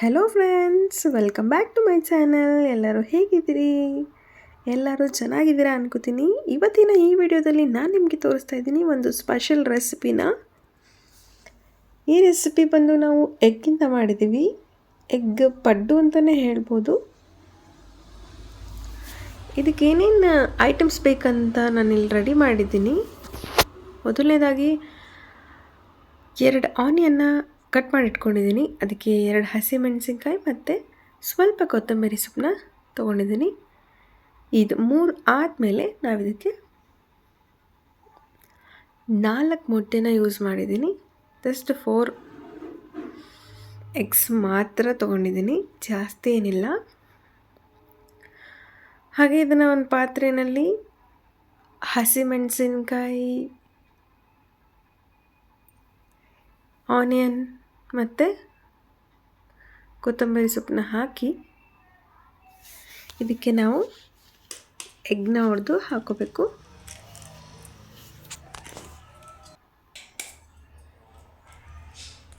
Hello friends welcome back to my channel ಎಲ್ಲರೂ ಹೇಗಿದ್ದೀರಿ? ಎಲ್ಲರೂ ಚೆನ್ನಾಗಿದ್ದೀರಾ ಅನ್ಕೋತೀನಿ. ಇವತ್ತಿನ ಈ ವಿಡಿಯೋದಲ್ಲಿ ನಾನು ನಿಮಗೆ ತೋರಿಸ್ತಾ ಇದ್ದೀನಿ ಒಂದು ಸ್ಪೆಷಲ್ ರೆಸಿಪಿನ ಈ ರೆಸಿಪಿ ಬಂದು ನಾವು ಎಗ್ಗಿಂದ ಮಾಡಿದ್ದೀವಿ. ಎಗ್ ಪಡ್ಡು ಅಂತಲೇ ಹೇಳ್ಬೋದು. ಇದಕ್ಕೇನೇನು ಐಟಮ್ಸ್ ಬೇಕಂತ ನಾನು ಇಲ್ಲಿ ರೆಡಿ ಮಾಡಿದ್ದೀನಿ. ಮೊದಲನೇದಾಗಿ ಎರಡು ಆನಿಯನ್ನ ಕಟ್ ಮಾಡಿ ಇಟ್ಕೊಂಡಿದ್ದೀನಿ. ಅದಕ್ಕೆ ಎರಡು ಹಸಿಮೆಣಸಿನ್ಕಾಯಿ ಮತ್ತು ಸ್ವಲ್ಪ ಕೊತ್ತಂಬರಿ ಸೊಪ್ಪನ್ನ ತೊಗೊಂಡಿದ್ದೀನಿ. ಇದು ಮೂರು ಆದಮೇಲೆ ನಾವು ಇದಕ್ಕೆ ನಾಲ್ಕು ಮೊಟ್ಟೆನ ಯೂಸ್ ಮಾಡಿದ್ದೀನಿ. ಜಸ್ಟ್ ಫೋರ್ ಎಗ್ಸ್ ಮಾತ್ರ ತೊಗೊಂಡಿದ್ದೀನಿ. ಜಾಸ್ತಿ ಏನಿಲ್ಲ. ಹಾಗೆ ಇದನ್ನು ಒಂದು ಪಾತ್ರೆಯಲ್ಲಿ ಹಸಿಮೆಣಸಿನ್ಕಾಯಿ ಆನಿಯನ್ ಮತ್ತು ಕೊತ್ತಂಬರಿ ಸೊಪ್ಪನ್ನ ಹಾಕಿ ಇದಕ್ಕೆ ನಾವು ಎಗ್ನ ಹೊಡೆದು ಹಾಕೋಬೇಕು.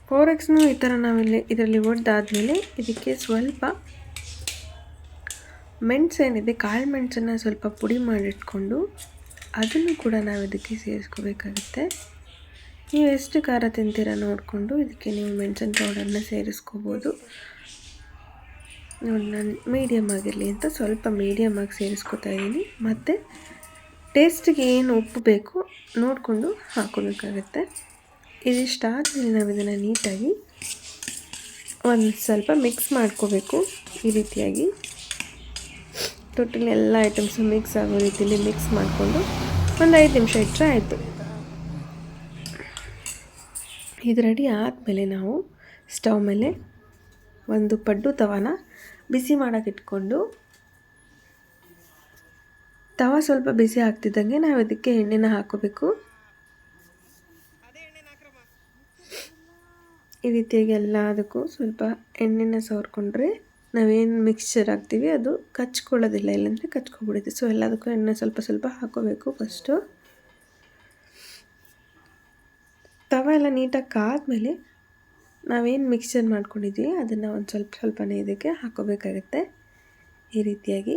ಫೋರ್ ಎಗ್ಸ್ನು ಈ ಥರ ನಾವಿಲ್ಲಿ ಇದರಲ್ಲಿ ಒಡೆದಾದಮೇಲೆ ಇದಕ್ಕೆ ಸ್ವಲ್ಪ ಮೆಣಸೇನಿದೆ ಕಾಳು ಮೆಣಸನ್ನು ಸ್ವಲ್ಪ ಪುಡಿ ಮಾಡಿಟ್ಕೊಂಡು ಅದನ್ನು ಕೂಡ ನಾವು ಇದಕ್ಕೆ ಸೇರಿಸ್ಕೋಬೇಕಾಗುತ್ತೆ. ನೀವು ಎಷ್ಟು ಖಾರ ತಿಂತೀರ ನೋಡಿಕೊಂಡು ಇದಕ್ಕೆ ನೀವು ಮೆಣಸಿನ ಪೌಡರ್ನ ಸೇರಿಸ್ಕೋಬೋದು. ನೋಡಿ, ನಾನು ಮೀಡಿಯಮ್ ಆಗಿರಲಿ ಅಂತ ಸ್ವಲ್ಪ ಮೀಡಿಯಮ್ ಆಗಿ ಸೇರಿಸ್ಕೊತಾ ಇದ್ದೀನಿ. ಮತ್ತು ಟೇಸ್ಟಿಗೆ ಏನು ಉಪ್ಪು ಬೇಕು ನೋಡಿಕೊಂಡು ಹಾಕೋಬೇಕಾಗತ್ತೆ ಇದಿಷ್ಟಾದಮೇಲೆ ನಾವು ಇದನ್ನು ನೀಟಾಗಿ ಒಂದು ಸ್ವಲ್ಪ ಮಿಕ್ಸ್ ಮಾಡ್ಕೋಬೇಕು ಈ ರೀತಿಯಾಗಿ. ಟೋಟಲ್ ಎಲ್ಲ ಐಟಮ್ಸು ಮಿಕ್ಸ್ ಆಗೋ ರೀತಿಯಲ್ಲಿ ಮಿಕ್ಸ್ ಮಾಡಿಕೊಂಡು ಒಂದು ಐದು ನಿಮಿಷ ಇಟ್ಟರೆ ಆಯಿತು. ಇದು ರೆಡಿ ಆದಮೇಲೆ ನಾವು ಸ್ಟವ್ ಮೇಲೆ ಒಂದು ಪಡ್ಡು ತವಾನ ಬಿಸಿ ಮಾಡೋಕೆ ಇಟ್ಕೊಂಡು, ತವ ಸ್ವಲ್ಪ ಬಿಸಿ ಆಗ್ತಿದ್ದಂಗೆ ನಾವು ಅದಕ್ಕೆ ಎಣ್ಣೆನ ಹಾಕೋಬೇಕು. ಈ ರೀತಿಯಾಗಿ ಎಲ್ಲದಕ್ಕೂ ಸ್ವಲ್ಪ ಎಣ್ಣೆನ ಸವರ್ಕೊಂಡ್ರೆ ನಾವೇನು ಮಿಕ್ಸ್ಚರ್ ಹಾಕ್ತೀವಿ ಅದು ಕಚ್ಕೊಳ್ಳೋದಿಲ್ಲ, ಇಲ್ಲಾಂದರೆ ಕಚ್ಕೊಬಿಡುತ್ತೆ. ಸೊ ಎಲ್ಲದಕ್ಕೂ ಎಣ್ಣೆ ಸ್ವಲ್ಪ ಸ್ವಲ್ಪ ಹಾಕೋಬೇಕು ಫಸ್ಟು ತವ ಎಲ್ಲ ನೀಟಾಗಿ ಕಾದ್ಮೇಲೆ ನಾವೇನು ಮಿಕ್ಸ್ಚರ್ ಮಾಡ್ಕೊಂಡಿದ್ದೀವಿ ಅದನ್ನು ಒಂದು ಸ್ವಲ್ಪ ಸ್ವಲ್ಪನೇ ಇದಕ್ಕೆ ಹಾಕೋಬೇಕಾಗತ್ತೆ. ಈ ರೀತಿಯಾಗಿ.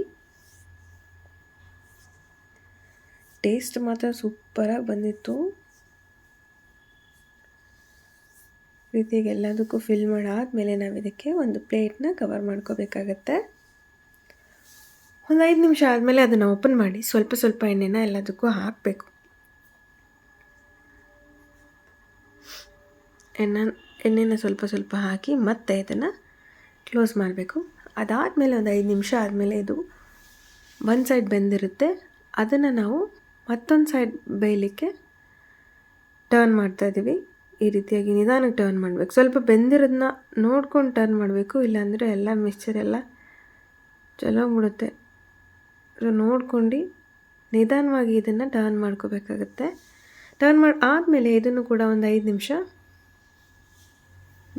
ಟೇಸ್ಟ್ ಮಾತ್ರ ಸೂಪರಾಗಿ ಬಂದಿತ್ತು. ರೀತಿಯಾಗಿ ಎಲ್ಲದಕ್ಕೂ ಫಿಲ್ ಮಾಡಾದಮೇಲೆ ನಾವು ಇದಕ್ಕೆ ಒಂದು ಪ್ಲೇಟ್ನ ಕವರ್ ಮಾಡ್ಕೋಬೇಕಾಗತ್ತೆ. ಒಂದು ಐದು ನಿಮಿಷ ಆದಮೇಲೆ ಅದನ್ನು ಓಪನ್ ಮಾಡಿ, ಸ್ವಲ್ಪ ಸ್ವಲ್ಪ ಎಣ್ಣೆನ ಎಲ್ಲದಕ್ಕೂ ಹಾಕಬೇಕು. ಎಣ್ಣೆ, ಎಣ್ಣೆನ ಸ್ವಲ್ಪ ಸ್ವಲ್ಪ ಹಾಕಿ ಮತ್ತೆ ಇದನ್ನು ಕ್ಲೋಸ್ ಮಾಡಬೇಕು. ಅದಾದಮೇಲೆ ಒಂದು ಐದು ನಿಮಿಷ ಆದಮೇಲೆ ಇದು ಒಂದು ಸೈಡ್ ಬೆಂದಿರುತ್ತೆ. ಅದನ್ನು ನಾವು ಮತ್ತೊಂದು ಸೈಡ್ ಬೇಯಲಿಕ್ಕೆ ಟರ್ನ್ ಮಾಡ್ತಾ ಇದ್ದೀವಿ ಈ ರೀತಿಯಾಗಿ ನಿಧಾನಕ್ಕೆ ಟರ್ನ್ ಮಾಡಬೇಕು. ಸ್ವಲ್ಪ ಬೆಂದಿರೋದನ್ನ ನೋಡ್ಕೊಂಡು ಟರ್ನ್ ಮಾಡಬೇಕು. ಇಲ್ಲಾಂದರೆ ಎಲ್ಲ ಮಿಕ್ಸ್ಚರ್ ಎಲ್ಲ ಚಲೋ ಬಿಡುತ್ತೆ ನೋಡ್ಕೊಂಡು ನಿಧಾನವಾಗಿ ಇದನ್ನು ಟರ್ನ್ ಮಾಡ್ಕೋಬೇಕಾಗತ್ತೆ. ಟರ್ನ್ ಮಾಡಿ ಆದಮೇಲೆ ಇದನ್ನು ಕೂಡ ಒಂದು ಐದು ನಿಮಿಷ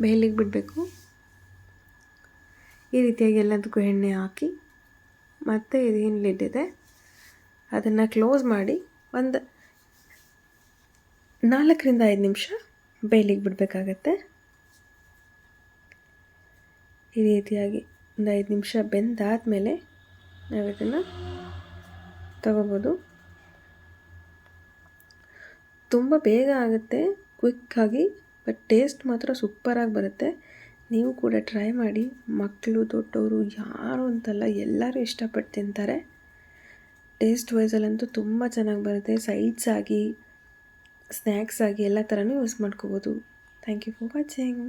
ಬೇಯಲಿಗೆ ಬಿಡಬೇಕು. ಈ ರೀತಿಯಾಗಿ ಎಲ್ಲದಕ್ಕೂ ಎಣ್ಣೆ ಹಾಕಿ ಮತ್ತು ಇದೇನು ಲಿಡ್ ಇದೆ? ಅದನ್ನು ಕ್ಲೋಸ್ ಮಾಡಿ ಒಂದು ನಾಲ್ಕರಿಂದ ಐದು ನಿಮಿಷ ಬೇಯಲಿಕ್ಕೆ ಬಿಡಬೇಕಾಗತ್ತೆ. ಈ ರೀತಿಯಾಗಿ ಒಂದು ಐದು ನಿಮಿಷ ಬೆಂದಾದಮೇಲೆ ನಾವು ಇದನ್ನು ತಗೋಬೋದು. ತುಂಬ ಬೇಗ ಆಗುತ್ತೆ ಕ್ವಿಕ್ಕಾಗಿ ಬಟ್ ಟೇಸ್ಟ್ ಮಾತ್ರ ಸೂಪರಾಗಿ ಬರುತ್ತೆ. ನೀವು ಕೂಡ ಟ್ರೈ ಮಾಡಿ. ಮಕ್ಕಳು ದೊಡ್ಡವರು, ಯಾರು ಅಂತಲ್ಲ, ಎಲ್ಲರೂ ಇಷ್ಟಪಟ್ಟು ತಿಂತಾರೆ. ಟೇಸ್ಟ್ ವೈಸಲ್ಲಂತೂ ತುಂಬ ಚೆನ್ನಾಗಿ ಬರುತ್ತೆ. ಸೈಡ್ಸ್ ಆಗಿ ಸ್ನ್ಯಾಕ್ಸ್ ಆಗಿ, ಎಲ್ಲ ಥರನೂ ಯೂಸ್ ಮಾಡ್ಕೋಬೋದು. Thank you for watching